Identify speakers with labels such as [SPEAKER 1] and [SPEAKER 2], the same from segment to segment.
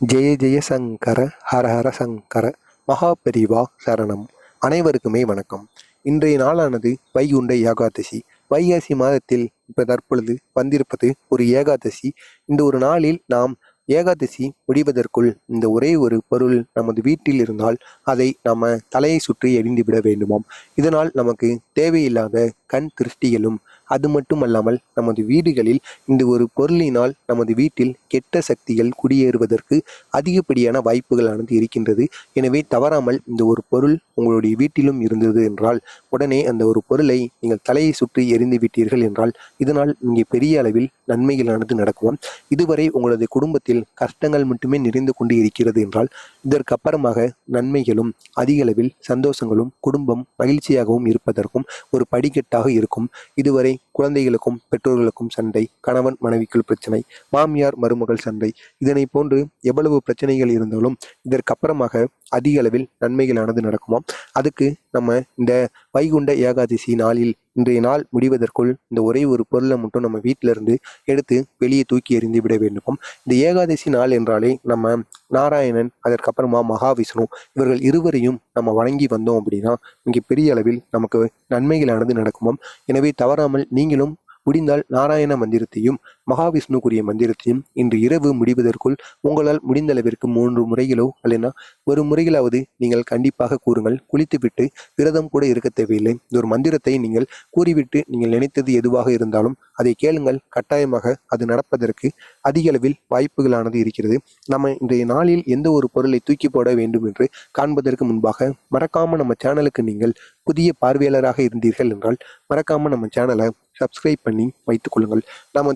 [SPEAKER 1] ஜெய ஜெய சங்கர ஹர ஹர சங்கர மகா பெரிவா சரணம். அனைவருக்குமே வணக்கம். இன்றைய நாளானது வைகுண்ட ஏகாதசி. வைகாசி மாதத்தில் இப்போ தற்பொழுது வந்திருப்பது ஒரு ஏகாதசி. இந்த ஒரு நாளில் நாம் ஏகாதசி முடிவதற்குள் இந்த ஒரே ஒரு பொருள் நமது வீட்டில் இருந்தால் அதை நம்ம தலையை சுற்றி எரிந்து விட வேண்டுமாம். இதனால் நமக்கு தேவையில்லாத கண் திருஷ்டிகளும் அது மட்டுமல்லாமல் நமது வீடுகளில் இந்த ஒரு பொருளினால் நமது வீட்டில் கெட்ட சக்திகள் குடியேறுவதற்கு அதிகப்படியான வாய்ப்புகளானது இருக்கின்றது. எனவே தவறாமல் இந்த ஒரு பொருள் உங்களுடைய வீட்டிலும் இருந்தது என்றால் உடனே அந்த ஒரு பொருளை நீங்கள் தலையை சுற்றி எரிந்து விட்டீர்கள் என்றால் இதனால் இங்கே பெரிய அளவில் நன்மைகளானது நடக்கும். இதுவரை உங்களது குடும்பத்தில் கஷ்டங்கள் மட்டுமே நிறைந்து கொண்டு இருக்கிறது என்றால் இதற்கு அப்புறமாக நன்மைகளும் அதிக அளவில் சந்தோஷங்களும் குடும்பம் மகிழ்ச்சியாகவும் இருப்பதற்கும் ஒரு படிக்கட்டாக இருக்கும். இதுவரை குழந்தைகளுக்கும் பெற்றோர்களுக்கும் சண்டை கணவன் மனைவிக்குள் பிரச்சனை மாமியார் மருமகள் சண்டை. இதனை போன்று எவ்வளவு பிரச்சனைகள் இருந்தாலும் இதற்கப்புறமாக அதிக அளவில் நன்மைகளானது நடக்குமாம். அதுக்கு நம்ம இந்த வைகுண்ட ஏகாதசி நாளில் இன்றைய நாள் முடிவதற்குள் இந்த ஒரே ஒரு பொருளை மட்டும் நம்ம வீட்டிலிருந்து எடுத்து வெளியே தூக்கி எறிந்து விட வேண்டுமாம். இந்த ஏகாதசி நாள் என்றாலே நம்ம நாராயணன் அதற்கப்புறமா மகாவிஷ்ணு இவர்கள் இருவரையும் நம்ம வணங்கி வந்தோம் அப்படின்னா இங்கே பெரிய அளவில் நமக்கு நன்மைகளானது நடக்குமாம். எனவே தவறாமல் நீங்களும் முடிந்தால் நாராயண மந்திரத்தையும் மகாவிஷ்ணுக்குரிய மந்திரத்தையும் இன்று இரவு முடிவதற்குள் உங்களால் முடிந்தளவிற்கு மூன்று முறைகளோ அல்லனா ஒரு முறைகளாவது நீங்கள் கண்டிப்பாக கூறுங்கள். குளித்துவிட்டு விரதம் கூட இருக்க தேவையில்லை. இந்த ஒரு மந்திரத்தை நீங்கள் கூறிவிட்டு நீங்கள் நினைத்தது எதுவாக இருந்தாலும் அதை கேளுங்கள். கட்டாயமாக அது நடப்பதற்கு அதிக அளவில் வாய்ப்புகளானது இருக்கிறது. நம்ம இன்றைய நாளில் எந்த ஒரு பொருளை தூக்கி போட வேண்டும் என்று காண்பதற்கு முன்பாக மறக்காம நம்ம சேனலுக்கு நீங்கள் புதிய பார்வையாளராக இருந்தீர்கள் என்றால் மறக்காம நம்ம சேனலை சப்ஸ்கிரைப் பண்ணி வைத்துக் கொள்ளுங்கள்.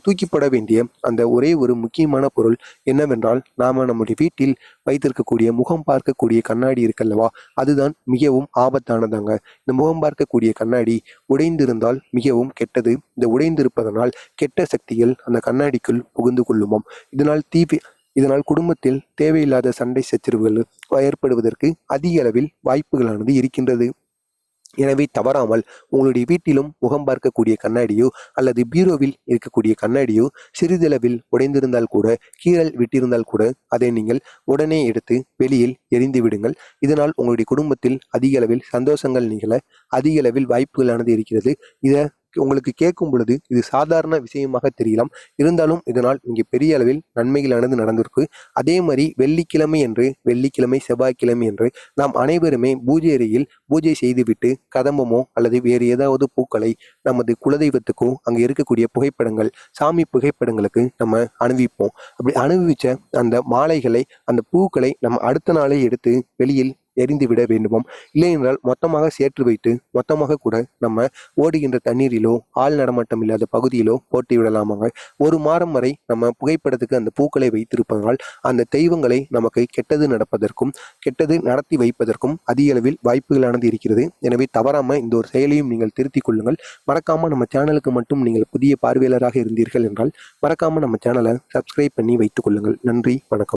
[SPEAKER 1] தூக்கிப்பட வேண்டிய அந்த ஒரே ஒரு முக்கியமான பொருள் என்னவென்றால் நாம் நம்முடைய வீட்டில் வைத்திருக்கக்கூடிய முகம் பார்க்கக்கூடிய கண்ணாடி இருக்கல்லவா? அதுதான் மிகவும் ஆபத்தானதாங்க. இந்த முகம் பார்க்கக்கூடிய கண்ணாடி உடைந்திருந்தால் மிகவும் கெட்டது. இந்த உடைந்திருப்பதனால் கெட்ட சக்திகள் அந்த கண்ணாடிக்குள் புகுந்து கொள்ளுமாம். இதனால் தீவி இதனால் குடும்பத்தில் தேவையில்லாத சண்டை சச்சரவுகள் ஏற்படுவதற்கு அதிக அளவில் வாய்ப்புகளானது இருக்கின்றது. எனவே தவறாமல் உங்களுடைய வீட்டிலும் முகம் பார்க்கக்கூடிய கண்ணாடியோ அல்லது பீரோவில் இருக்கக்கூடிய கண்ணாடியோ சிறிதளவில் உடைந்திருந்தால் கூட கீறல் விட்டிருந்தால் கூட அதை நீங்கள் உடனே எடுத்து வெளியில் எரிந்து விடுங்கள். இதனால் உங்களுடைய குடும்பத்தில் அதிக அளவில் சந்தோஷங்கள் நிகழ அதிக அளவில் வாய்ப்புகளானது இருக்கிறது. இதை உங்களுக்கு கேட்கும் பொழுது இது சாதாரண விஷயமாக தெரியலாம். இருந்தாலும் இதனால் இங்கே பெரிய அளவில் நன்மைகளானது நடந்திருக்கு. அதே மாதிரி வெள்ளிக்கிழமை என்று வெள்ளிக்கிழமை செவ்வாய்க்கிழமை என்று நாம் அனைவருமே பூஜை அறையில் பூஜை செய்துவிட்டு கதம்பமோ அல்லது வேறு ஏதாவது பூக்களை நமது குலதெய்வத்துக்கோ அங்கே இருக்கக்கூடிய புகைப்படங்கள் சாமி புகைப்படங்களுக்கு நம்ம அணிவிப்போம். அப்படி அணிவிச்ச அந்த மாலைகளை அந்த பூக்களை நம்ம அடுத்த நாளே எடுத்து வெளியில் எரிந்து விட வேண்டுமாம் இல்லை என்றால் மொத்தமாக சேர்த்து வைத்து மொத்தமாக கூட நம்ம ஓடுகின்ற தண்ணீரிலோ ஆள் நடமாட்டம் இல்லாத பகுதியிலோ போட்டு விடலாமாங்க ஒரு மாதம் வரை நம்ம புகைப்படத்துக்கு அந்த பூக்களை வைத்திருப்பதால் அந்த தெய்வங்களை நமக்கு கெட்டது நடப்பதற்கும் கெட்டது நடத்தி வைப்பதற்கும் அதிக அளவில் வாய்ப்புகளானது இருக்கிறது. எனவே தவறாமல் இந்த ஒரு செயலையும் நீங்கள் திருத்திக் கொள்ளுங்கள். மறக்காமல் நம்ம சேனலுக்கு மட்டும் நீங்கள் புதிய பார்வையாளராக இருந்தீர்கள் என்றால் மறக்காமல் நம்ம சேனலை சப்ஸ்கிரைப் பண்ணி வைத்துக் கொள்ளுங்கள். நன்றி வணக்கம்.